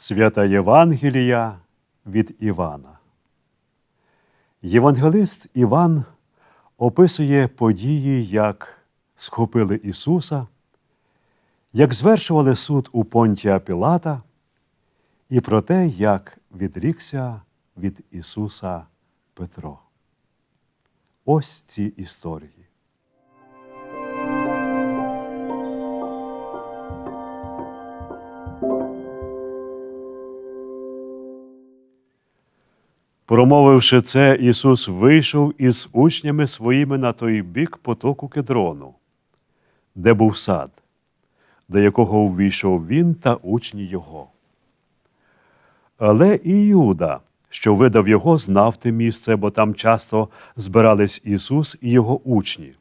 Свята Євангелія від Івана. Євангелист Іван описує події, як схопили Ісуса, як звершували суд у Понтія Пілата, і про те, як відрікся від Ісуса Петро. Ось ці історії. Промовивши це, Ісус вийшов із учнями своїми на той бік потоку Кедрону, де був сад, до якого увійшов він та учні його. Але і Юда, що видав його, знав те місце, бо там часто збирались Ісус і його учні.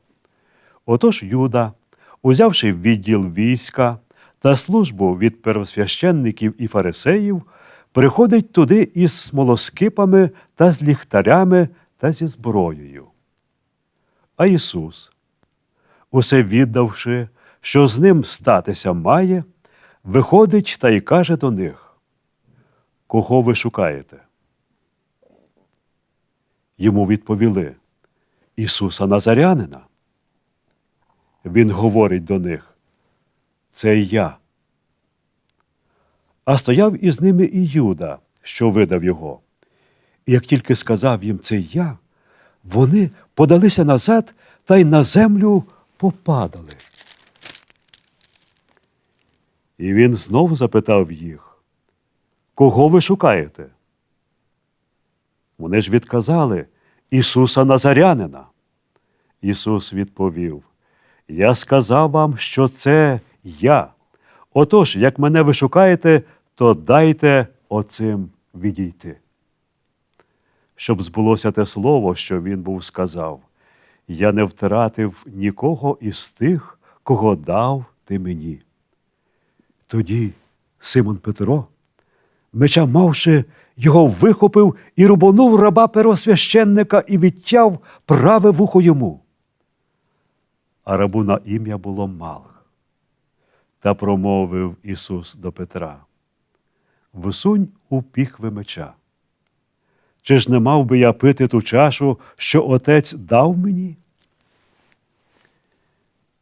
Отож Юда, узявши відділ війська та службу від первосвященників і фарисеїв, приходить туди із смолоскипами та з ліхтарями та зі зброєю. А Ісус, усе віддавши, що з ним статися має, виходить та й каже до них: Кого ви шукаєте? Йому відповіли Ісуса Назарянина. Він говорить до них, це я. А стояв із ними і Юда, що видав його. І як тільки сказав їм це я, вони подалися назад та й на землю попадали. І він знов запитав їх, кого ви шукаєте? Вони ж відказали Ісуса Назарянина. Ісус відповів: Я сказав вам, що це я. Отож, як мене ви шукаєте, то дайте оцим відійти. Щоб збулося те слово, що він був сказав, я не втратив нікого із тих, кого дав ти мені. Тоді Симон Петро, меча мавши, його вихопив і рубанув раба первосвященника і відтяв праве вухо йому. А рабу на ім'я було Малх. Та промовив Ісус до Петра: Висунь у піхви меча. Чи ж не мав би я пити ту чашу, що Отець дав мені?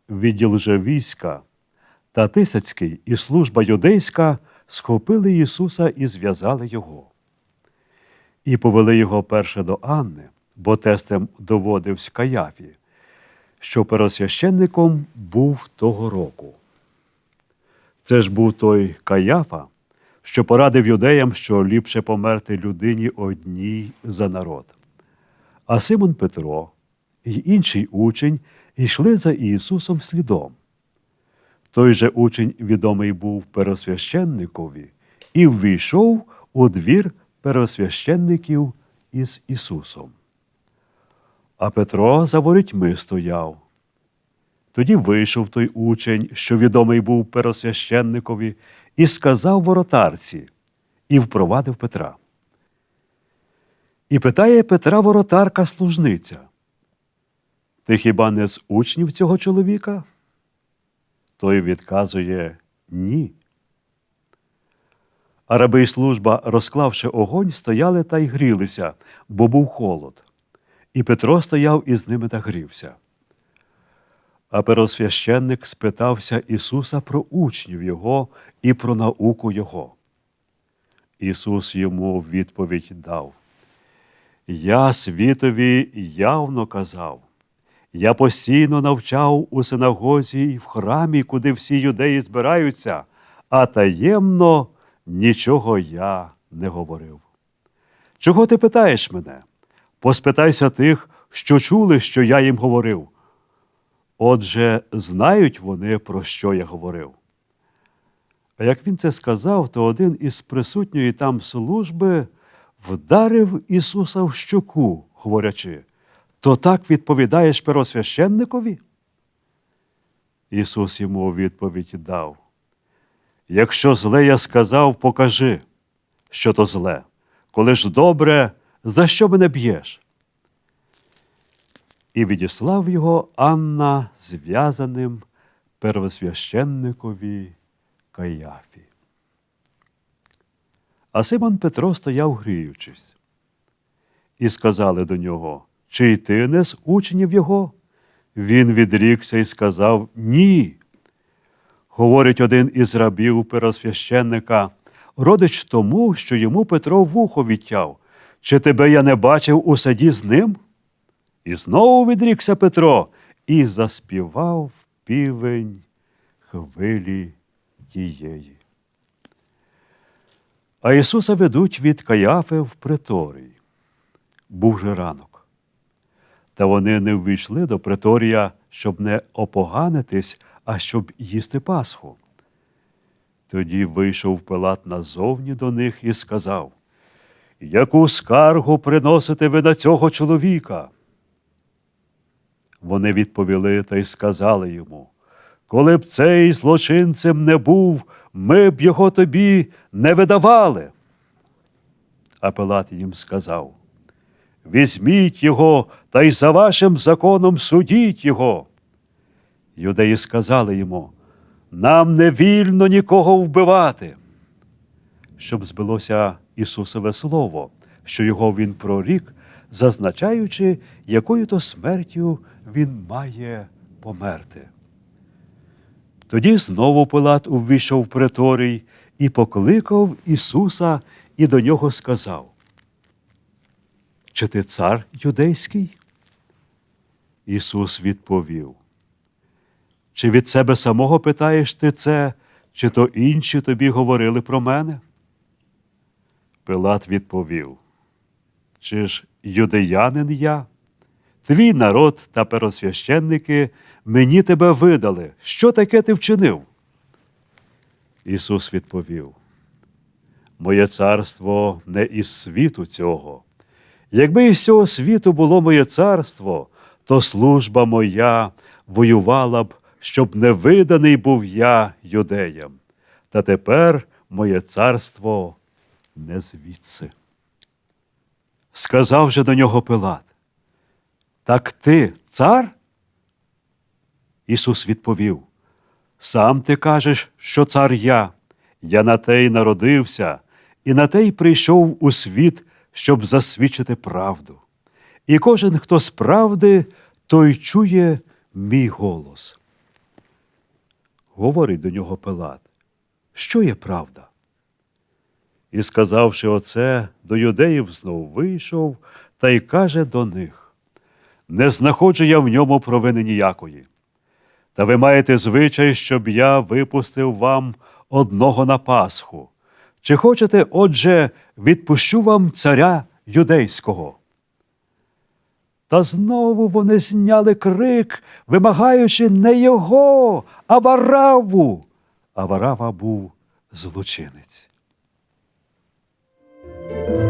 Відділ же війська та Тисяцький і служба юдейська схопили Ісуса і зв'язали Його. І повели його перше до Анни, бо тестем доводився Каяфі, що перосвященником був того року. Це ж був той Каяфа, що порадив юдеям, що ліпше померти людині одній за народ. А Симон Петро і інший учень йшли за Ісусом слідом. Той же учень відомий був перосвященникові і ввійшов у двір перосвященників із Ісусом. А Петро за ворітьми стояв. Тоді вийшов той учень, що відомий був перосвященникові, і сказав воротарці, і впровадив Петра. І питає Петра воротарка служниця. Ти хіба не з учнів цього чоловіка? Той відказує ні. А раби й служба, розклавши огонь, стояли та й грілися, бо був холод. І Петро стояв із ними та грівся. А первосвященник спитався Ісуса про учнів Його і про науку Його. Ісус йому відповідь дав: Я світові явно казав. Я постійно навчав у синагозі і в храмі, куди всі юдеї збираються, а таємно нічого я не говорив. Чого ти питаєш мене? Поспитайся тих, що чули, що я їм говорив. Отже, знають вони, про що я говорив. А як він це сказав, то один із присутньої там служби вдарив Ісуса в щоку, говорячи, то так відповідаєш первосвященникові? Ісус йому відповідь дав. Якщо зле я сказав, покажи, що то зле. Коли ж добре, за що мене б'єш? І відіслав його Анна зв'язаним первосвященникові Каяфі. а Симон Петро стояв гріючись. І сказали до нього, чи й ти не з учнів його? Він відрікся і сказав Ні. Говорить один із рабів первосвященника, родич тому, що йому Петро вухо відтяв. Чи тебе я не бачив у саді з ним? І знову відрікся Петро і заспівав півень хвилі тієї. А Ісуса ведуть від Каяфи в приторій. Був же ранок. Та вони не ввійшли до приторія, щоб не опоганитись, а щоб їсти Пасху. Тоді вийшов Пилат назовні до них і сказав: Яку скаргу приносите ви на цього чоловіка? Вони відповіли та й сказали йому: Коли б цей злочинцем не був, ми б його тобі не видавали. А Пилат їм сказав: Візьміть його та й за вашим законом судіть його. Юдеї сказали йому: Нам не вільно нікого вбивати. Щоб збилося Ісусове Слово, що його Він прорік, зазначаючи, якою то смертю Він має померти. Тоді знову Пилат увійшов в приторій і покликав Ісуса і до нього сказав: Чи ти цар юдейський? Ісус відповів. Чи від себе самого питаєш ти це, чи то інші тобі говорили про мене? Пилат відповів: Чи ж юдеянин я? Твій народ та первосвященники мені тебе видали. Що таке ти вчинив? Ісус відповів: Моє царство не із світу цього. Якби із цього світу було моє царство, то служба моя воювала б, щоб не виданий був я юдеям. Та тепер моє царство не звідси. Сказав же до нього Пилат, так ти цар? Ісус відповів: Сам ти кажеш, що цар я. Я на те й народився, і на те й прийшов у світ, щоб засвідчити правду. І кожен, хто з правди, той чує мій голос. Говорить до нього Пилат, що є правда? І, сказавши оце, до юдеїв знов вийшов та й каже до них: Не знаходжу я в ньому провини ніякої. Та ви маєте звичай, щоб я випустив вам одного на Пасху. Чи хочете, отже, відпущу вам царя юдейського? Та знову вони зняли крик, вимагаючи не його, а Вараву. А Варава був злочинець. Thank you.